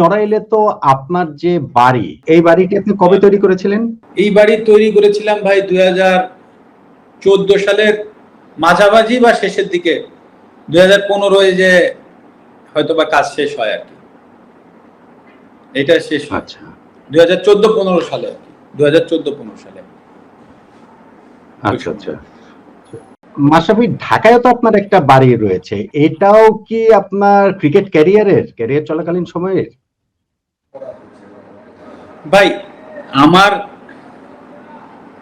নড়াইলে তো আপনার যে বাড়ি এই বাড়িটি আপনি কবে তৈরি করেছিলেন? এই বাড়ি তৈরি করেছিলাম ভাই দুই হাজার চোদ্দ সালের মাঝামাঝি বা শেষের দিকে। দুই হাজার পনেরোয় যে হয়তো বা কাজ শেষ হয় আর কি। এটা শেষ আচ্ছা। দুই হাজার চোদ্দ পনেরো সালে আর কি। দুই হাজার চোদ্দ পনেরো সালে। আচ্ছা আচ্ছা। মাসাবি ঢাকায় তো আপনার একটা বাড়ি রয়েছে। এটাও কি আপনার ক্রিকেট ক্যারিয়ারের ক্যারিয়ার চলাকালীন সময়ের? ভাই আমার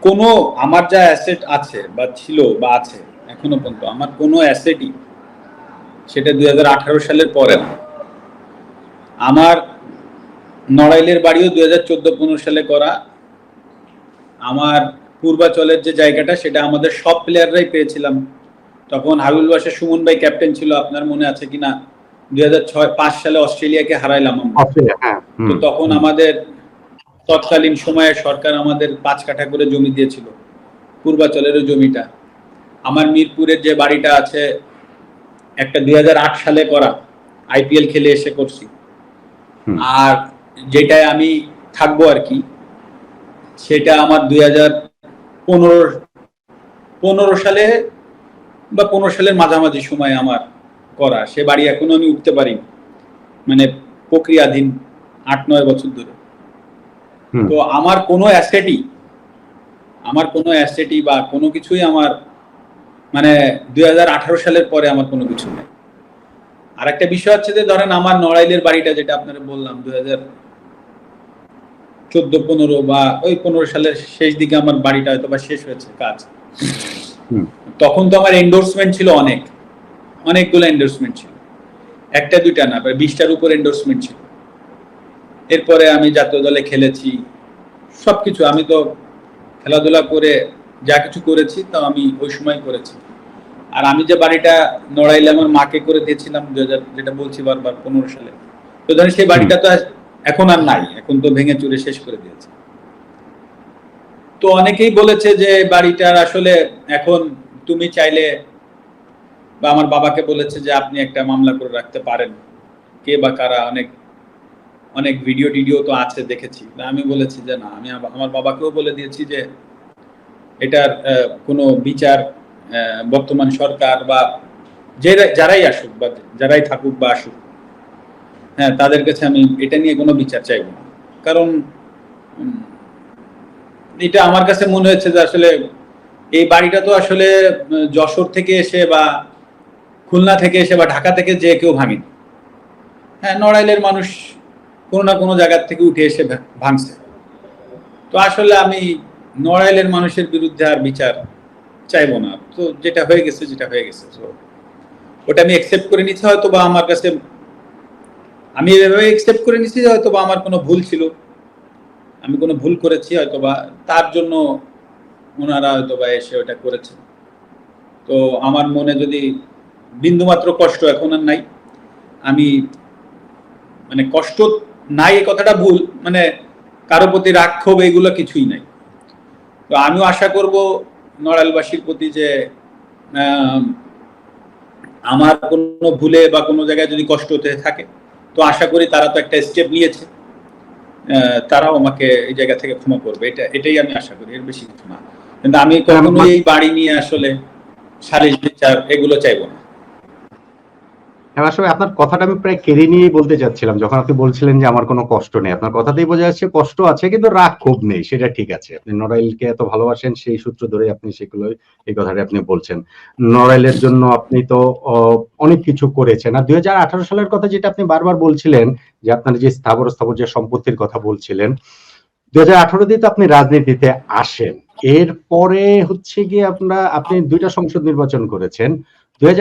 কোনো আমার যা অ্যাসেট আছে বা ছিল বা আছে এখনও পর্যন্ত আমার কোনো অ্যাসেটই সেটা দুই সালের পরে না। আমার নড়াইলের বাড়িও দুই হাজার চোদ্দ পনেরো সালে করা। আমার পূর্বাচলের যে জায়গাটা সেটা আমাদের সব প্লেয়াররাই পেয়েছিলাম। তখন হাবিবুল বাসা সুমন ভাই ক্যাপ্টেন ছিল আপনার মনে আছে কিনা? দুই হাজার ছয় পাঁচ সালে অস্ট্রেলিয়াকে হারাইলাম আমরা। হ্যাঁ তো তখন আমাদের তৎকালীন সময়ে সরকার আমাদের পাঁচ কাঠা করে জমি দিয়েছিল পূর্বাচলেরও জমিটা। আমার মিরপুরের যে বাড়িটা আছে একটা দুই হাজার আট সালে করা আইপিএল খেলে এসে করছি। আর যেটায় আমি থাকব আর কি সেটা আমার দুই হাজার পনেরো পনেরো সালে বা পনেরো সালের মাঝামাঝি সময় আমার করা। সে বাড়ি এখনও আমি উঠতে পারিনি। মানে প্রক্রিয়াধীন আট নয় বছর ধরে। তো আমার কোনো অ্যাসেটই আমার কোনো অ্যাসেটই বা কোনো কিছুই আমার মানে দুই হাজার আঠারো সালের পরে আমার কোনো কিছু নেই। আর একটা বিষয় হচ্ছে যে ধরেন আমার নড়াইলের বাড়িটা যেটা আপনারা বললাম দুই হাজার চোদ্দ পনেরো বা ওই পনেরো সালের শেষ দিকে আমার বাড়িটা হয়তো বা শেষ হয়েছে কাজ। হুম। তখন তো আমার এন্ডোর্সমেন্ট ছিল অনেক অনেকগুলো এন্ডোর্সমেন্ট ছিল। একটা দুইটা না প্রায় বিশটার উপর এন্ডোর্সমেন্ট ছিল। এরপরে আমি জাতীয় দলে খেলেছি। সবকিছু আমি তো খেলাধুলা করে যা কিছু করেছি তা আমি ওই সময় করেছি। আর আমি যে বাড়িটা নড়াইলে আমার মাকে করে দিয়েছিলাম দু হাজার যেটা বলছি বারবার, পনেরো সালে। তো ধরেন সেই বাড়িটা তো এখন আর নাই, এখন তো ভেঙে চুরে শেষ করে দিয়েছে। তো অনেকেই বলেছে যে বাড়িটার আসলে এখন তুমি চাইলে বা আমার বাবাকে বলেছে যে আপনি একটা মামলা করে রাখতে পারেন। কে বা কারা, অনেক অনেক ভিডিও টিডিও তো আছে দেখেছি। আমি বলেছি যে না, আমি আমার বাবাকেও বলে দিয়েছি যে এটার কোনো বিচার বর্তমান সরকার বা যারাই আসুক বা যারাই থাকুক বা আসুক হ্যাঁ তাদের কাছে আমি এটা নিয়ে কোনো বিচার চাইব না। কারণ এটা আমার কাছে মনে হয়েছে যে আসলে এই বাড়িটা তো আসলে যশোর থেকে এসে বা খুলনা থেকে এসে বা ঢাকা থেকে যে কেউ ভাঙেনি। হ্যাঁ নড়াইলের মানুষ কোনো না কোনো জায়গার থেকে উঠে এসে ভাঙছে। তো আসলে আমি নড়াইলের মানুষের বিরুদ্ধে আর বিচার চাইব না। তো যেটা হয়ে গেছে, যেটা হয়ে গেছে। তো ওটা আমি অ্যাকসেপ্ট করে নিচ্ছি হয়তো বা আমার কাছে আমি এভাবে অ্যাকসেপ্ট করে নিচ্ছি হয়তো বা আমার কোনো ভুল ছিল। আমি কোনো ভুল করেছি হয়তো বা তার জন্য ওনারা হয়তো বা এসে ওটা করেছে। তো আমার মনে যদি বিন্দুমাত্র কষ্ট এখন আর নাই, আমি মানে কষ্ট নাই এই কথাটা ভুল মানে কারও প্রতি রাগ ক্ষোভ এগুলো কিছুই নাই। তো আমিও আশা করব নড়াইলবাসীর প্রতি যে আমার কোনো ভুলে বা কোনো জায়গায় যদি কষ্ট হতে থাকে তো আশা করি তারা তো একটা স্টেপ নিয়েছে। তারাও আমাকে এই জায়গা থেকে ক্ষমা করবে এটা এটাই আমি আশা করি এর বেশি কিছু না। কিন্তু আমি কখনো এই বাড়ি নিয়ে আসলে সালিশ বিচার এগুলো চাইব না। হ্যাঁ, আপনার কথাটা আমি প্রায় কেড়ে নিয়েই বলতে চাচ্ছিলাম। যখন আপনি বলছিলেন যে আমার কোনো কষ্ট নেই আপনার কথাতেই বোঝা যাচ্ছে কষ্ট আছে কিন্তু রাগ ক্ষোভ নেই সেটা ঠিক আছে। আপনি নড়াইলকে এত ভালোবাসেন সেই সূত্র ধরে আপনি সেগুলো এই কথাটা আপনি বলছেন। নড়াইলের জন্য আপনি তো অনেক কিছু করেছেন। আর দুই হাজার আঠারো সালের কথা যেটা আপনি বারবার বলছিলেন যে আপনার যে স্থাবর স্থাবর যে সম্পত্তির কথা বলছিলেন দুই হাজার আঠারো দিয়ে তো আপনি রাজনীতিতে আসেন। এরপরে হচ্ছে গিয়ে আপনারা আপনি দুইটা সংসদ নির্বাচন করেছেন। দুই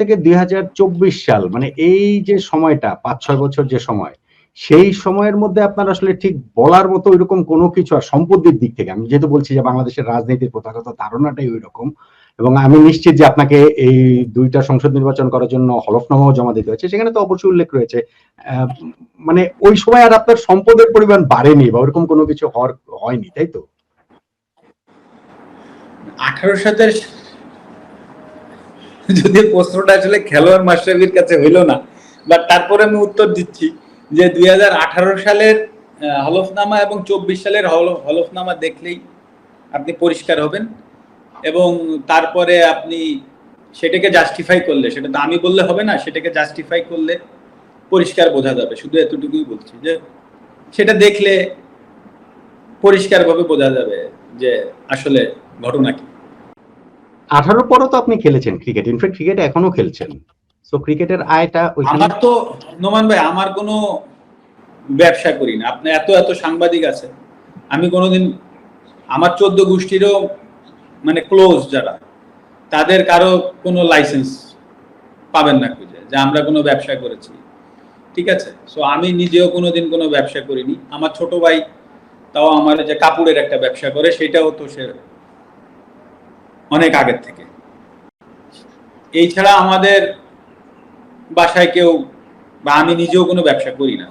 থেকে দুই হাজার চব্বিশ সাল মানে এই যে সময়টা পাঁচ ছয় বছর যে সময়, সেই সময়ের মধ্যে আপনার আসলে ঠিক বলার মতো ওইরকম কোনো কিছু আর সম্পত্তির দিক থেকে, আমি যেহেতু বলছি যে বাংলাদেশের রাজনীতির প্রথাগত ধারণাটাই ওই রকম এবং আমি নিশ্চিত যে আপনাকে এই দুইটা সংসদ নির্বাচন করার জন্য হলফনামাও জমা দিতে হয়েছে, সেখানে তো অবশ্যই উল্লেখ রয়েছে মানে ওই সময় আর আপনার সম্পদের পরিমাণ বাড়েনি বা ওরকম কোনো কিছু হওয়ার, হয়নি, তাই তো? আঠারো সাতের যদি প্রশ্নটা আসলে খেলোয়াড় মাস্টারবির কাছে হইল না বাট তারপরে আমি উত্তর দিচ্ছি যে দুই হাজার আঠারো সালের হলফনামা এবং চব্বিশ সালের হল- হলফনামা দেখলেই আপনি পরিষ্কার হবেন এবং তারপরে আপনি সেটাকে জাস্টিফাই করলে, সেটা তো আমি বললে হবে না, সেটাকে জাস্টিফাই করলে পরিষ্কার বোঝা যাবে, শুধু এতটুকুই বলছি যে সেটা দেখলে পরিষ্কারভাবে বোঝা যাবে যে আসলে ঘটনা কি। আঠারো পরও তো আপনি খেলেছেন ক্রিকেট ইনফ্যাক্ট ক্রিকেট এখনও খেলছেন। সো ক্রিকেটের আয়টা আমার তো, নোমান ভাই, আমার কোনো ব্যবসা করি না। আপনি এত এত সাংবাদিক আছে আমি কোনোদিন আমার চোদ্দ গোষ্ঠীরও মানে ক্লোজ যারা, তাদের কারও কোনো লাইসেন্স পাবেন না খুঁজে, যে আমরা কোনো ব্যবসা করেছি। ঠিক আছে? সো আমি নিজেও কোনোদিন কোনো ব্যবসা করিনি। আমার ছোট ভাই তাও আমার যে কাপড়ের একটা ব্যবসা করে, সেটাও তো সে অনেক আগের থেকে। এই ছাড়া আমাদের বাসায় কেউ বা আমি নিজেও কোনো ব্যবসা করি না।